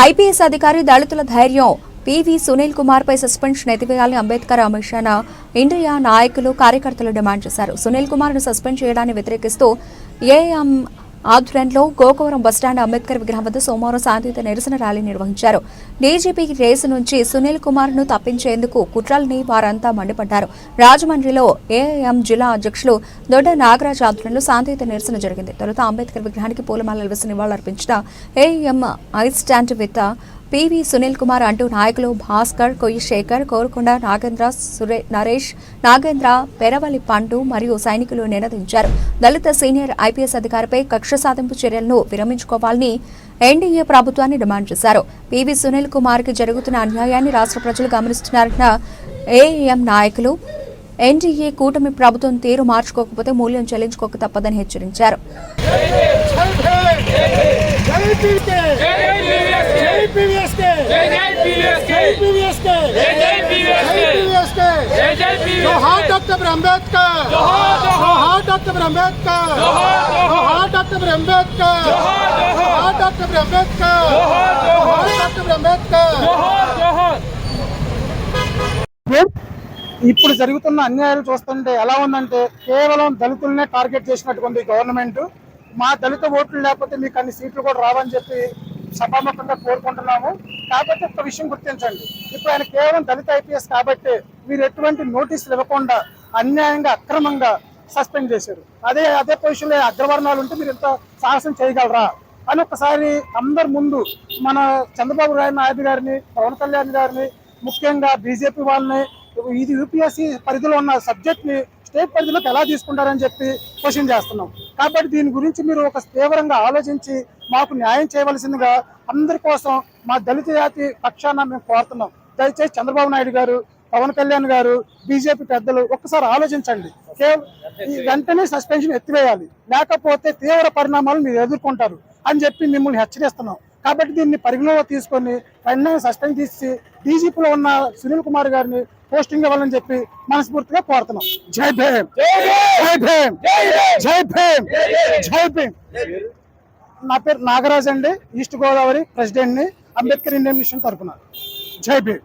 IPS అధికారి దళితుల ధైర్యం. పివి సునీల్ కుమార్ పై సస్పెన్షన్ ఎత్తివేయాలని అంబేద్కర్ అమిషన్ ఇండియా నాయకులు కార్యకర్తలు డిమాండ్ చేశారు. సునీల్ కుమార్ను సస్పెండ్ చేయడాన్ని వ్యతిరేకిస్తూ ఏఎం ఆధ్వర్యంలో గోకవరం బస్టాండ్ అంబేద్కర్ విగ్రహం వద్ద సోమవారం శాంతియుత నిరసన ర్యాలీ నిర్వహించారు. డీజీపీ రేసు నుంచి సునీల్ కుమార్ను తప్పించేందుకు కుట్రల్ని వారంతా మండిపడ్డారు. రాజమండ్రిలో ఏఐఎం జిల్లా అధ్యక్షులు దొడ్డ నాగరాజ్ ఆధ్వర్యంలో శాంతియుత నిరసన జరిగింది. తొలుత అంబేద్కర్ విగ్రహానికి పూలమాలలు వేసి నివాళులర్పించిన AIM I stand with PV Sunil Kumar అంటూ నాయకులు భాస్కర్ కొయ్యశేఖర్ కోరుకొండ నాగేంద్ర సురే నరేష్ నాగేంద్ర పెరవలి పండు మరియు సైనికులు నినదించారు. దళిత సీనియర్ ఐపీఎస్ అధికారిపై కక్ష సాధింపు చర్యలను విరమించుకోవాలని ఎన్డీఏ ప్రభుత్వాన్ని డిమాండ్ చేశారు. పివి సునీల్ కుమార్కి జరుగుతున్న అన్యాయాన్ని రాష్ట్ర ప్రజలు గమనిస్తున్నారన్న ఏఎం నాయకులు ఎన్డీఏ కూటమి ప్రభుత్వం తీరు మార్చుకోకపోతే మూల్యం చెల్లించుకోక తప్పదని హెచ్చరించారు జై పీవీకే జై పీవీఎస్కే జై పీవీఎస్కే జై పీవీఎస్కే జోహార్ డాక్టర్ అంబేద్కర్ జోహార్ డాక్టర్ అంబేద్కర్ జోహార్ డాక్టర్ అంబేద్కర్ జోహార్ డాక్టర్ అంబేద్కర్ జోహార్ డాక్టర్ అంబేద్కర్ ఇప్పుడు జరుగుతున్న అన్యాయాలు చూస్తుంటే ఎలా ఉందంటే కేవలం దళితులనే టార్గెట్ చేసినట్టుగా ఉంది గవర్నమెంట్ మా దళిత ఓట్లు లేకపోతే మీకు అన్ని సీట్లు కూడా రావని చెప్పి సభాముఖంగా కోరుకుంటున్నాము. కాబట్టి ఒక విషయం గుర్తించండి. ఇప్పుడు ఆయన కేవలం దళిత ఐపీఎస్ కాబట్టి మీరు ఎటువంటి నోటీసులు ఇవ్వకుండా అన్యాయంగా అక్రమంగా సస్పెండ్ చేశారు. అదే అదే పొజిషన్లో అగ్రవర్ణాలు ఉంటే మీరు ఇంత సాహసం చేయగలరా? అని ఒకసారి అందరి ముందు మన చంద్రబాబు నాయుడు గారిని పవన్ కళ్యాణ్ గారిని ముఖ్యంగా బీజేపీ వాళ్ళని ఇది యూపీఎస్సీ పరిధిలో ఉన్న సబ్జెక్ట్ని స్టేట్ పరిధిలోకి ఎలా తీసుకుంటారని చెప్పి క్వశ్చన్ చేస్తున్నాం. కాబట్టి దీని గురించి మీరు ఒక తీవ్రంగా ఆలోచించి మాకు న్యాయం చేయవలసిందిగా అందరి కోసం మా దళిత జాతి పక్షాన మేము కోరుతున్నాం. దయచేసి చంద్రబాబు నాయుడు గారు పవన్ కళ్యాణ్ గారు బీజేపీ పెద్దలు ఒక్కసారి ఆలోచించండి. వెంటనే సస్పెన్షన్ ఎత్తివేయాలి. లేకపోతే తీవ్ర పరిణామాలు మీరు ఎదుర్కొంటారు అని చెప్పి మిమ్మల్ని హెచ్చరిస్తున్నాం. కాబట్టి దీన్ని పరిగణలో తీసుకొని వెంటనే సస్పెండ్ తీసి డీజీపీలో ఉన్న సునీల్ కుమార్ గారిని పోస్టింగ్ ఇవ్వాలని చెప్పి మనస్ఫూర్తిగా కోరుతున్నాం. జై భీమ్. జై భీమ్. జై భీమ్. జై భీమ్. నా పేరు నాగరాజ్ అండి ఈస్ట్ గోదావరి ప్రెసిడెంట్ని అంబేద్కర్ ఇండియన్ మిషన్ తరఫున జై భీమ్.